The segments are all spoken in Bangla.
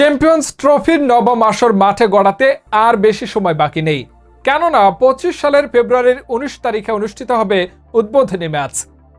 চ্যাম্পিয়ন্স ট্রফির নবম আসর মাঠে গড়াতে আর বেশি সময় বাকি নেই। কেননা পঁচিশ সালের ফেব্রুয়ারির উনিশ তারিখে অনুষ্ঠিত হবে উদ্বোধনী ম্যাচ।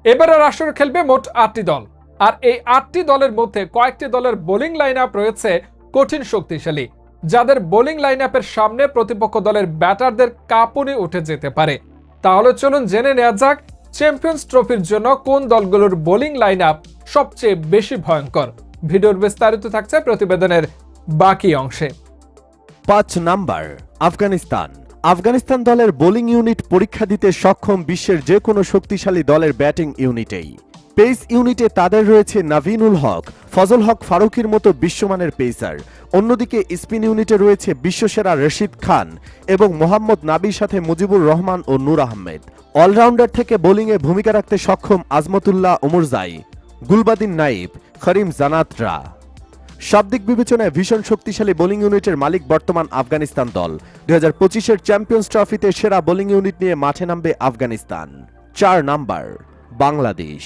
এবারের আসর খেলবে মোট আটটি দল। আর এই আটটি দলের মধ্যে কয়েকটি দলের বোলিং লাইন আপ রয়েছে কঠিন শক্তিশালী, যাদের বোলিং লাইন আপের সামনে প্রতিপক্ষ দলের ব্যাটারদের কাঁপুনি উঠে যেতে পারে। তাহলে চলুন জেনে নেওয়া যাক চ্যাম্পিয়ন্স ট্রফির জন্য কোন দলগুলোর বোলিং লাইন আপ সবচেয়ে বেশি ভয়ঙ্কর। ভিডিওর বিস্তারিত থাকছে প্রতিবেদনের বাকি অংশে। পাঁচ নাম্বার, আফগানিস্তান। আফগানিস্তান দলের বোলিং ইউনিট পরীক্ষা দিতে সক্ষম বিশ্বের যে কোনো শক্তিশালী দলের ব্যাটিং ইউনিটেই। পেস ইউনিটে তাদের রয়েছে নাভিনুল হক, ফজল হক ফারুকির মতো বিশ্বমানের পেসার। অন্যদিকে স্পিন ইউনিটে রয়েছে বিশ্বসেরা রশিদ খান এবং মোহাম্মদ নাবির সাথে মুজিবুর রহমান ও নূর আহমেদ। অলরাউন্ডার থেকে বোলিংয়ে ভূমিকা রাখতে সক্ষম আজমতুল্লাহ ওমরজাই। গুলবাদিন নাইব করিম জানাতরা। শাব্দিক বিবেচনায় ভীষণ শক্তিশালী বোলিং ইউনিটের মালিক বর্তমান আফগানিস্তান দল। দুই হাজার পঁচিশের চ্যাম্পিয়ন্স ট্রফিতে সেরা বোলিং ইউনিট নিয়ে মাঠে নামবে আফগানিস্তান। চার নাম্বার, বাংলাদেশ।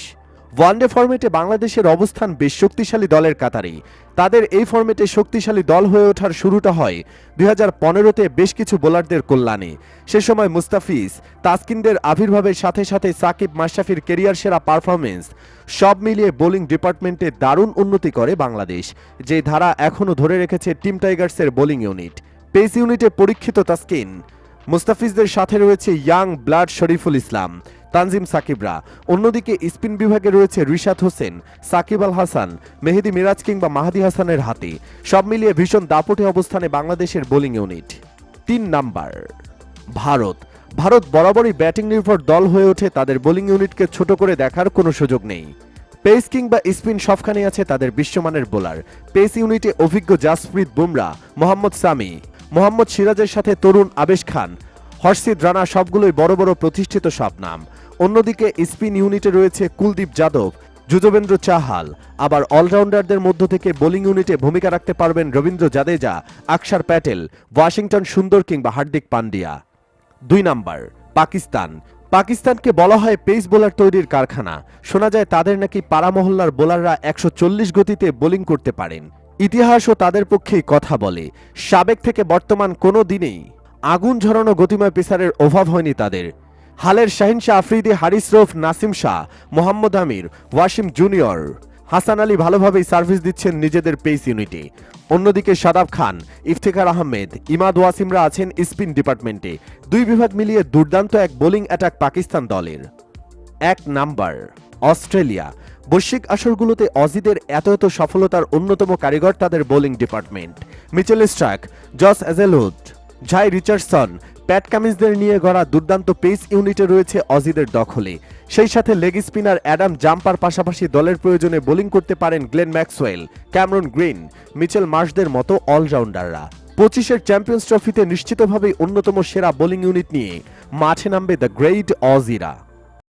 ওয়ানডে ফর্মেটে বাংলাদেশের অবস্থান বেশ শক্তিশালী দলের কাতারে। তাদের এই ফর্মেটে শক্তিশালী দল হয়ে ওঠার শুরুটা হয় দুই হাজার পনেরোতে বেশ কিছু বোলারদের কল্যাণে। সে সময় মুস্তাফিজ, তাসকিনদের আবির্ভাবের সাথে সাথে সাকিব মাশরাফির কেরিয়ার সেরা পারফরমেন্স সব মিলিয়ে বোলিং ডিপার্টমেন্টে দারুণ উন্নতি করে বাংলাদেশ, যে ধারা এখনও ধরে রেখেছে টিম টাইগার্সের বোলিং ইউনিট। পেস ইউনিটে পরীক্ষিত তাসকিন, মুস্তাফিজদের সাথে রয়েছে ইয়াং ব্লাড শরীফুল ইসলাম। তানজিম সাকিবরা। অন্যদিকে স্পিন বিভাগে রয়েছে রিশাদ হোসেন, সাকিব আল হাসান, মেহেদি মিরাজ কিংবা মাহাদি হাসানের হাতে। সব মিলিয়ে ভীষণ দাপটে অবস্থানে বাংলাদেশের বোলিং ইউনিট। তিন নাম্বার, ভারত। ভারত বরাবরই ব্যাটিং নির্ভর দল হয়ে ওঠে, তাদের বোলিং ইউনিটকে ছোট করে দেখার কোনো সুযোগ নেই। পেস কিংবা স্পিন সবখানে আছে তাদের বিশ্বমানের বোলার। পেস ইউনিটে অভিজ্ঞ জাসপ্রীত বুমরা, মোহাম্মদ সামি, মোহাম্মদ সিরাজের সাথে তরুণ আবেশ খান হর্ষিদ রানা সবগুলোই বড় বড় প্রতিষ্ঠিত সব নাম। অন্যদিকে স্পিন ইউনিটে রয়েছে কুলদীপ যাদব, যুজবেন্দ্র চাহাল। আবার অলরাউন্ডারদের মধ্য থেকে বোলিং ইউনিটে ভূমিকা রাখতে পারবেন রবীন্দ্র জাদেজা আকসার প্যাটেল, ওয়াশিংটন সুন্দর কিংবা হার্দিক পান্ডিয়া। দুই নাম্বার, পাকিস্তান। পাকিস্তানকে বলা হয় পেস বোলার তৈরির কারখানা। শোনা যায় তাদের নাকি পাড়ামহল্লার বোলাররা একশো চল্লিশ গতিতে বোলিং করতে পারেন। ইতিহাসও তাদের পক্ষেই কথা বলে। সাবেক থেকে বর্তমান কোনো দিনেই আগুন ঝরানো গতিময় পেসারের অভাব হয়নি তাদের। হালের শাহিন শাহ আফ্রিদি, হারিস রফ, নাসিম শাহ, মোহাম্মদ আমির, ওয়াসিম জুনিয়র। হাসান আলী ভালোভাবেই সার্ভিস দিচ্ছেন নিজেদের পেস ইউনিটে। অন্যদিকে সাদাব খান, ইফতেখার আহমেদ, ইমাদ ওয়াসিমরা আছেন স্পিন ডিপার্টমেন্টে। দুই বিভাগ মিলিয়ে দুর্দান্ত এক বোলিং অ্যাটাক পাকিস্তান দলের। এক নাম্বার, অস্ট্রেলিয়া। বৈশ্বিক আসরগুলোতে অজিদের এত এত সফলতার অন্যতম কারিগর তাদের bowling department. Mitchell Starc Josh Hazlewood. Jhye Richardson, Pat কামিন্সদের নিয়ে গড়া দুর্দান্ত পেস ইউনিটে রয়েছে অজিদের দখলে। সেই সাথে লেগ স্পিনার অ্যাডাম জাম্পার পাশাপাশি দলের প্রয়োজনে বোলিং করতে পারেন Glenn Maxwell, Cameron Green, Mitchell মার্শদের মতো অলরাউন্ডাররা। পঁচিশের চ্যাম্পিয়ন্স ট্রফিতে নিশ্চিতভাবেই অন্যতম সেরা বোলিং ইউনিট নিয়ে মাঠে নামবে দ্য গ্রেট অজিরা।